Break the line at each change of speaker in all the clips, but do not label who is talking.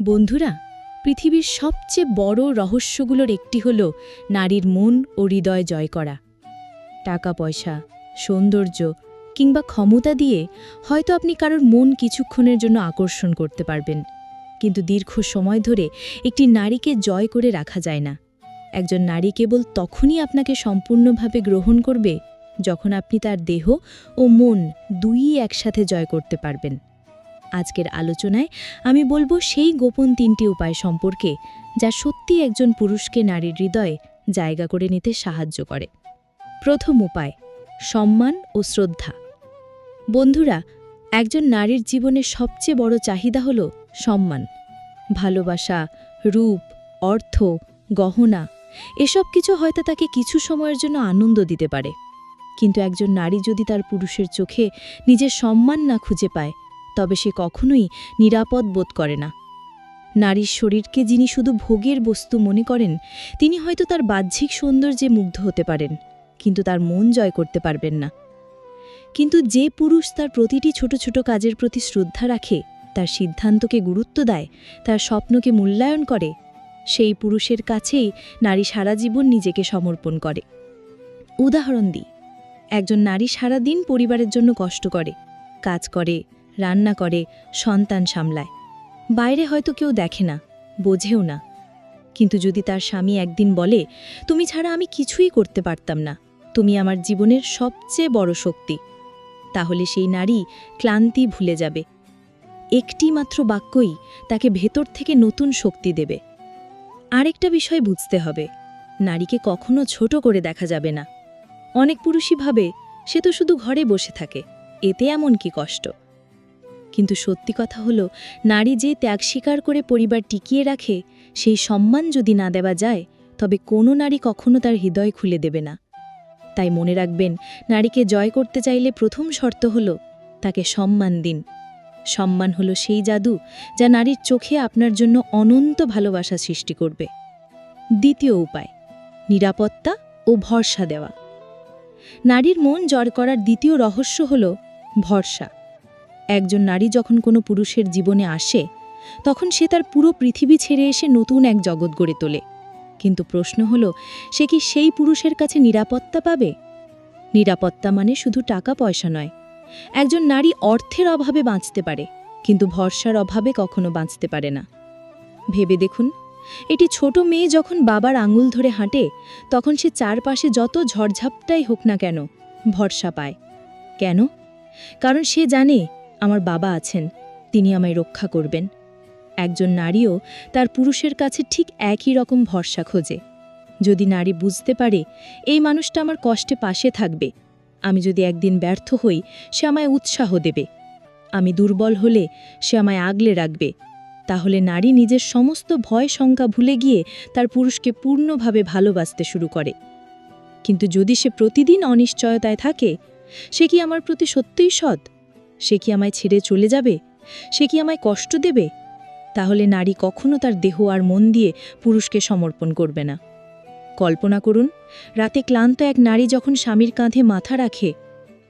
বন্ধুরা, পৃথিবীর সবচেয়ে বড় রহস্যগুলোর একটি হল নারীর মন ও হৃদয় জয় করা। টাকা, পয়সা, সৌন্দর্য কিংবা ক্ষমতা দিয়ে হয়তো আপনি কারোর মন কিছুক্ষণের জন্য আকর্ষণ করতে পারবেন। কিন্তু দীর্ঘ সময় ধরে একটি নারীকে জয় করে রাখা যায় না। একজন নারী কেবল তখনই আপনাকে সম্পূর্ণভাবে গ্রহণ করবে যখন আপনি তার দেহ ও মন দুইই একসাথে জয় করতে পারবেন। আজকের আলোচনায় আমি বলব সেই গোপন তিনটি উপায় সম্পর্কে যা সত্যি একজন পুরুষকে নারীর হৃদয়ে জায়গা করে নিতে সাহায্য করে। প্রথম উপায়, সম্মান ও শ্রদ্ধা। বন্ধুরা, একজন নারীর জীবনে সবচেয়ে বড় চাহিদা হল সম্মান। ভালোবাসা, রূপ, অর্থ, গহনা, এসব কিছু হয়তো তাকে কিছু সময়ের জন্য আনন্দ দিতে পারে। কিন্তু একজন নারী যদি তার পুরুষের চোখে নিজের সম্মান না খুঁজে পায় তবে সে কখনোই নিরাপদ বোধ করে না। নারীর শরীরকে যিনি শুধু ভোগের বস্তু মনে করেন, তিনি হয়তো তার বাহ্যিক সৌন্দর্যে মুগ্ধ হতে পারেন, কিন্তু তার মন জয় করতে পারবেন না। কিন্তু যে পুরুষ তার প্রতিটি ছোট ছোট কাজের প্রতি শ্রদ্ধা রাখে, তার সিদ্ধান্তকে গুরুত্ব দেয়, তার স্বপ্নকে মূল্যায়ন করে, সেই পুরুষের কাছেই নারী সারা জীবন নিজেকে সমর্পণ করে। উদাহরণ দিই, একজন নারী সারাদিন পরিবারের জন্য কষ্ট করে, কাজ করে রান্না করে, সন্তান সামলায়। বাইরে হয়তো কেউ দেখে না, বোঝেও না। কিন্তু যদি তার স্বামী একদিন বলে, তুমি ছাড়া আমি কিছুই করতে পারতাম না, তুমি আমার জীবনের সবচেয়ে বড় শক্তি, তাহলে সেই নারী ক্লান্তি ভুলে যাবে। একটি মাত্র বাক্যই তাকে ভেতর থেকে নতুন শক্তি দেবে। আরেকটা বিষয় বুঝতে হবে, নারীকে কখনো ছোট করে দেখা যাবে না। অনেক পুরুষই ভাবে, সে তো শুধু ঘরে বসে থাকে, এতে এমন কি কষ্ট? কিন্তু সত্যি কথা হলো, নারী যে ত্যাগ স্বীকার করে পরিবার টিকিয়ে রাখে, সেই সম্মান যদি না দেওয়া যায়, তবে কোনো নারী কখনো তার হৃদয় খুলে দেবে না। তাই মনে রাখবেন, নারীকে জয় করতে চাইলে প্রথম শর্ত হল, তাকে সম্মান দিন। সম্মান হলো সেই জাদু, যা নারীর চোখে আপনার জন্য অনন্ত ভালোবাসা সৃষ্টি করবে। দ্বিতীয় উপায়, নিরাপত্তা ও ভরসা দেওয়া। নারীর মন জয় করার দ্বিতীয় রহস্য হল ভরসা। একজন নারী যখন কোনো পুরুষের জীবনে আসে, তখন সে তার পুরো পৃথিবী ছেড়ে এসে নতুন এক জগৎ গড়ে তোলে। কিন্তু প্রশ্ন হল, সে কি সেই পুরুষের কাছে নিরাপত্তা পাবে? নিরাপত্তা মানে শুধু টাকা পয়সা নয়। একজন নারী অর্থের অভাবে বাঁচতে পারে, কিন্তু ভরসার অভাবে কখনো বাঁচতে পারে না। ভেবে দেখুন এটি ছোট মেয়ে যখন বাবার আঙুল ধরে হাঁটে, তখন সে চারপাশে যত ঝড়ঝাপটাই হোক না কেন, ভরসা পায়। কেন? কারণ সে জানে আমার বাবা আছেন, তিনি আমায় রক্ষা করবেন। একজন নারীও তার পুরুষের কাছে ঠিক একই রকম ভরসা খোঁজে। যদি নারী বুঝতে পারে, এই মানুষটা আমার কষ্টে পাশে থাকবে। আমি যদি একদিন ব্যর্থ হই, সে আমায় উৎসাহ দেবে। আমি দুর্বল হলে সে আমায় আগলে রাখবে। তাহলে নারী নিজের সমস্ত ভয় শঙ্কা ভুলে গিয়ে তার পুরুষকে পূর্ণভাবে ভালোবাসতে শুরু করে। কিন্তু যদি সে প্রতিদিন অনিশ্চয়তায় থাকে, সে কি আমার প্রতি সত্যিই সৎ? সে কি আমায় ছেড়ে চলে যাবে? সে কি আমায় কষ্ট দেবে? তাহলে নারী কখনো তার দেহ আর মন দিয়ে পুরুষকে সমর্পণ করবে না। কল্পনা করুন, রাতে ক্লান্ত এক নারী যখন স্বামীর কাঁধে মাথা রাখে,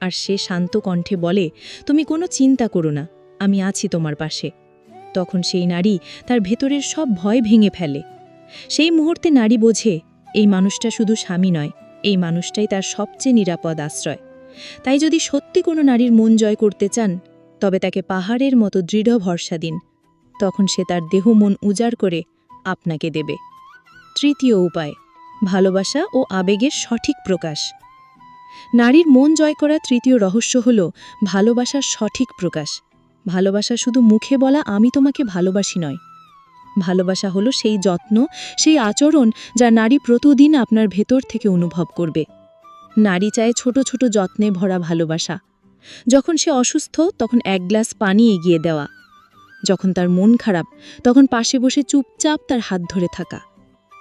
আর সে শান্ত কণ্ঠে বলে, তুমি কোনো চিন্তা করো না, আমি আছি তোমার পাশে। তখন সেই নারী তার ভেতরের সব ভয় ভেঙে ফেলে। সেই মুহূর্তে নারী বোঝে, এই মানুষটা শুধু স্বামী নয়, এই মানুষটাই তার সবচেয়ে নিরাপদ আশ্রয়। তাই যদি সত্যি কোনো নারীর মন জয় করতে চান, তবে তাকে পাহাড়ের মতো দৃঢ় ভরসা দিন। তখন সে তার দেহ মন উজাড় করে আপনাকে দেবে। তৃতীয় উপায়, ভালোবাসা ও আবেগের সঠিক প্রকাশ। নারীর মন জয় করা তৃতীয় রহস্য হল ভালোবাসার সঠিক প্রকাশ। ভালোবাসা শুধু মুখে বলা, আমি তোমাকে ভালোবাসি নয়। ভালোবাসা হলো সেই যত্ন, সেই আচরণ যা নারী প্রতিদিন আপনার ভেতর থেকে অনুভব করবে। নারী চায় ছোট ছোট যত্নে ভরা ভালোবাসা। যখন সে অসুস্থ, তখন এক গ্লাস পানি এগিয়ে দেওয়া। যখন তার মন খারাপ, তখন পাশে বসে চুপচাপ তার হাত ধরে থাকা।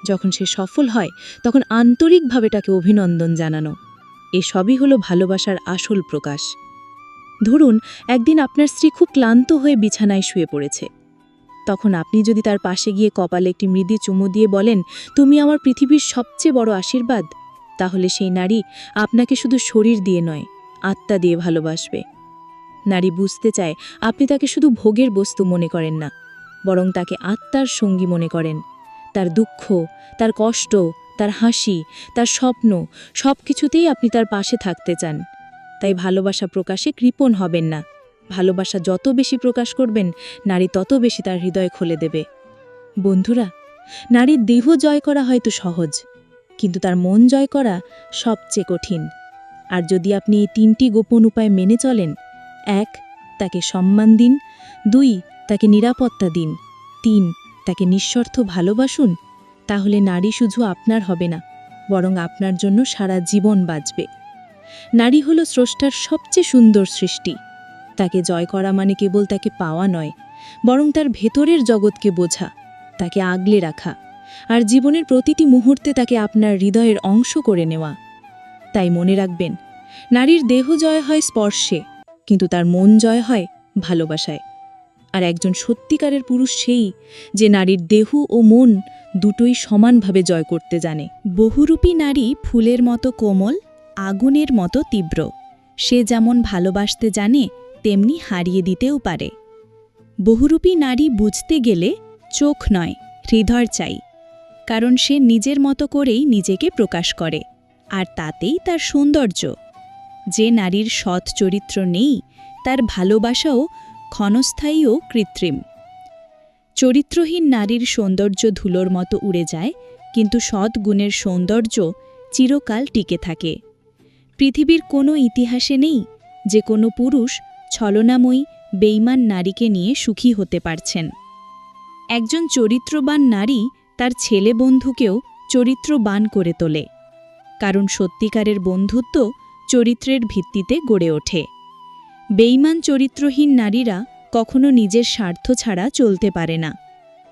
যখন সে সফল হয়, তখন আন্তরিকভাবে তাকে অভিনন্দন জানানো। এসবই হলো ভালোবাসার আসল প্রকাশ। ধরুন, একদিন আপনার স্ত্রী খুব ক্লান্ত হয়ে বিছানায় শুয়ে পড়েছে। তখন আপনি যদি তার পাশে গিয়ে কপালে একটি মৃদি চুমু দিয়ে বলেন, তুমি আমার পৃথিবীর সবচেয়ে বড় আশীর্বাদ? তাহলে সেই নারী আপনাকে শুধু শরীর দিয়ে নয়, আত্মা দিয়ে ভালোবাসবে। নারী বুঝতে চায় আপনি তাকে শুধু ভোগের বস্তু মনে করেন না, বরং তাকে আত্মার সঙ্গী মনে করেন। তার দুঃখ, তার কষ্ট, তার হাসি, তার স্বপ্ন সব কিছুতেই আপনি তার পাশে থাকতে চান। তাই ভালোবাসা প্রকাশে কৃপণ হবেন না। ভালোবাসা যত বেশি প্রকাশ করবেন, নারী তত বেশি তার হৃদয় খুলে দেবে। বন্ধুরা, নারীর দেহ জয় করা হয়তো সহজ কিন্তু তার মন জয় করা সবচেয়ে কঠিন। আর যদি আপনি এই তিনটি গোপন উপায় মেনে চলেন, এক, তাকে সম্মান দিন, দুই, তাকে নিরাপত্তা দিন, তিন, তাকে নিঃস্বার্থ ভালোবাসুন, তাহলে নারী শুধু আপনার হবে না, বরং আপনার জন্য সারা জীবন বাঁচবে। নারী হল স্রষ্টার সবচেয়ে সুন্দর সৃষ্টি। তাকে জয় করা মানে কেবল তাকে পাওয়া নয়, বরং তার ভেতরের জগৎকে বোঝা, তাকে আগলে রাখা। আর জীবনের প্রতিটি মুহূর্তে তাকে আপনার হৃদয়ের অংশ করে নেওয়া। তাই মনে রাখবেন, নারীর দেহ জয় হয় স্পর্শে, কিন্তু তার মন জয় হয় ভালোবাসায়। আর একজন সত্যিকারের পুরুষ সেই যে নারীর দেহ ও মন দুটোই সমানভাবে জয় করতে জানে। বহুরূপী নারী ফুলের মতো কোমল, আগুনের মতো তীব্র। সে যেমন ভালোবাসতে জানে, তেমনি হারিয়ে দিতেও পারে। বহুরূপী নারী বুঝতে গেলে চোখ নয়, হৃদয় চাই। কারণ সে নিজের মতো করেই নিজেকে প্রকাশ করে, আর তাতেই তার সৌন্দর্য। যে নারীর সৎ চরিত্র নেই, তার ভালোবাসাও ক্ষণস্থায়ী ও কৃত্রিম। চরিত্রহীন নারীর সৌন্দর্য ধুলোর মতো উড়ে যায়, কিন্তু সৎ গুণের সৌন্দর্য চিরকাল টিকে থাকে। পৃথিবীর কোনো ইতিহাসে নেই যে কোনো পুরুষ ছলনাময়ী বেইমান নারীকে নিয়ে সুখী হতে পারছেন। একজন চরিত্রবান নারী তার ছেলে বন্ধুকেও চরিত্রবান করে তোলে, কারণ সত্যিকারের বন্ধুত্ব চরিত্রের ভিত্তিতে গড়ে ওঠে। বেইমান চরিত্রহীন নারীরা কখনো নিজের স্বার্থ ছাড়া চলতে পারে না,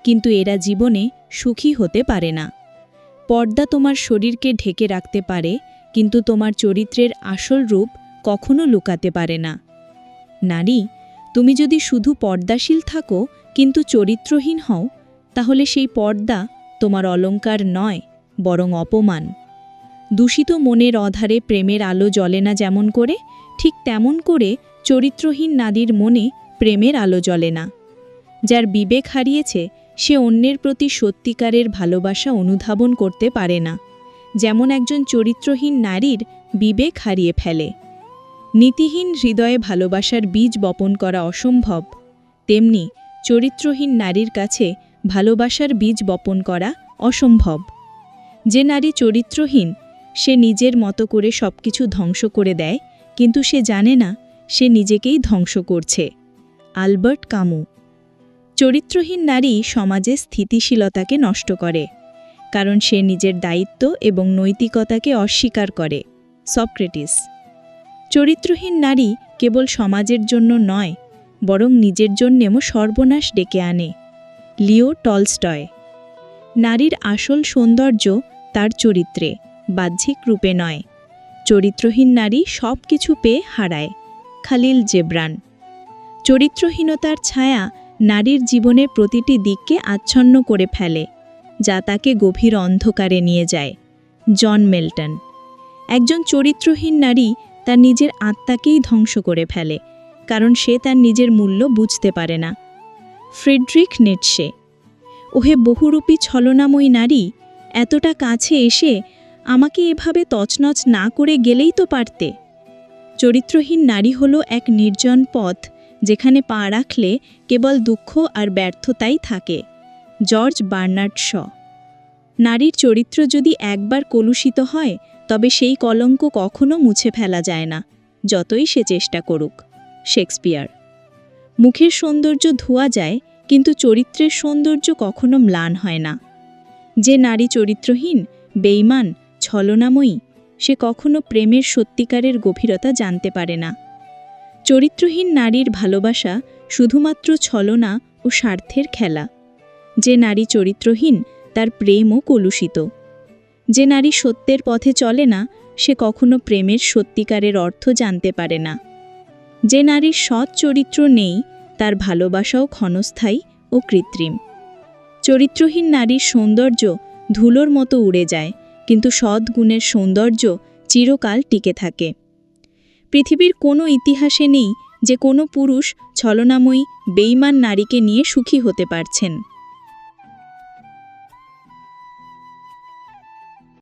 কিন্তু এরা জীবনে সুখী হতে পারে না। পর্দা তোমার শরীরকে ঢেকে রাখতে পারে, কিন্তু তোমার চরিত্রের আসল রূপ কখনো লুকাতে পারে না। নারী, তুমি যদি শুধু পর্দাশীল থাকো, কিন্তু চরিত্রহীন হও, তাহলে সেই পর্দা তোমার অলঙ্কার নয়, বরং অপমান। দূষিত মনের অধারে প্রেমের আলো জ্বলে না যেমন করে, ঠিক তেমন করে চরিত্রহীন নারীর মনে প্রেমের আলো জ্বলে না। যার বিবেক হারিয়েছে, সে অন্যের প্রতি সত্যিকারের ভালোবাসা অনুধাবন করতে পারে না। যেমন একজন চরিত্রহীন নারীর বিবেক হারিয়ে ফেলে। নীতিহীন হৃদয়ে ভালোবাসার বীজ বপন করা অসম্ভব। তেমনি চরিত্রহীন নারীর কাছে ভালোবাসার বীজ বপন করা অসম্ভব। যে নারী চরিত্রহীন, সে নিজের মতো করে সবকিছু ধ্বংস করে দেয়, কিন্তু সে জানে না, সে নিজেকেই ধ্বংস করছে। আলবার্ট কামু। চরিত্রহীন নারী সমাজে স্থিতিশীলতাকে নষ্ট করে, কারণ সে নিজের দায়িত্ব এবং নৈতিকতাকে অস্বীকার করে। সক্রেটিস। চরিত্রহীন নারী কেবল সমাজের জন্য নয়, বরং নিজের জন্যেও সর্বনাশ ডেকে আনে। Leo Tolstoy. নারীর আসল সৌন্দর্য তার চরিত্রে, বাহ্যিক রূপে নয়। চরিত্রহীন নারী সব কিছু পেয়ে হারায়, খালিল জেব্রান। চরিত্রহীনতার ছায়া নারীর জীবনের প্রতিটি দিককে আচ্ছন্ন করে ফেলে, যা তাকে গভীর অন্ধকারে নিয়ে যায়। John Melton. একজন চরিত্রহীন নারী তার নিজের আত্মাকেই ধ্বংস করে ফেলে, কারণ সে তার নিজের মূল্য বুঝতে পারে না। ফ্রেডরিক নেটসে ওহে বহুরূপী ছলনাময়ী নারী, এতটা কাছে এসে আমাকে এভাবে তছনছ না করে গেলেই তো পারতে। চরিত্রহীন নারী হলো এক নির্জন পথ, যেখানে পা রাখলে কেবল দুঃখ আর ব্যর্থতাই থাকে। George Bernard Shaw. নারীর চরিত্র যদি একবার কলুষিত হয়, তবে সেই কলঙ্ক কখনো মুছে ফেলা যায় না, যতই সে চেষ্টা করুক। শেক্সপিয়ার। মুখের সৌন্দর্য ধোয়া যায়, কিন্তু চরিত্রের সৌন্দর্য কখনো ম্লান হয় না। যে নারী চরিত্রহীন বেইমান ছলনাময়ী, সে কখনো প্রেমের সত্যিকারের গভীরতা জানতে পারে না। চরিত্রহীন নারীর ভালোবাসা শুধুমাত্র ছলনা ও স্বার্থের খেলা। যে নারী চরিত্রহীন, তার প্রেমও কলুষিত। যে নারী সত্যের পথে চলে না, সে কখনো প্রেমের সত্যিকারের অর্থ জানতে পারে না। যে নারীর সৎ চরিত্র নেই, তার ভালোবাসাও ক্ষণস্থায়ী ও কৃত্রিম। চরিত্রহীন নারীর সৌন্দর্য ধুলোর মতো উড়ে যায়, কিন্তু সৎ গুণের সৌন্দর্য চিরকাল টিকে থাকে। পৃথিবীর কোনো ইতিহাসে নেই যে কোনো পুরুষ ছলনাময়ী বেইমান নারীকে নিয়ে সুখী হতে পারছেন।